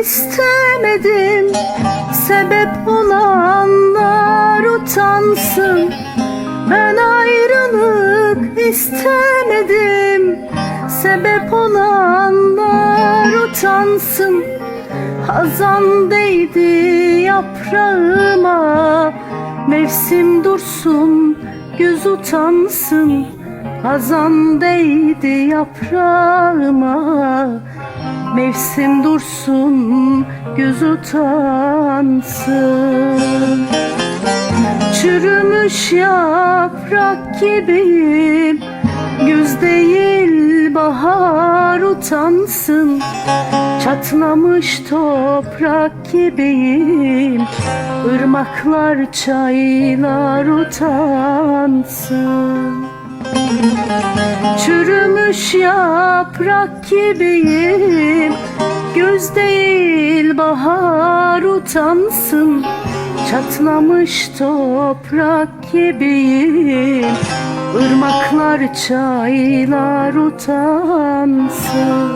istemedim. Sebep olanlar utansın. Ben ayrılık istemedim. Sebep olanlar utansın. Hazan değdi yaprağıma. Mevsim dursun göz utansın. Hazan değdi yaprağıma Mevsim dursun göz utansın. Çürümüş yaprak gibiyim Güz değil bahar utansın. Çatlamış toprak gibiyim Irmaklar çaylar utansın Çürümüş yaprak gibiyim. Göz değil bahar utansın. Çatlamış toprak gibiyim. Irmaklar çaylar utansın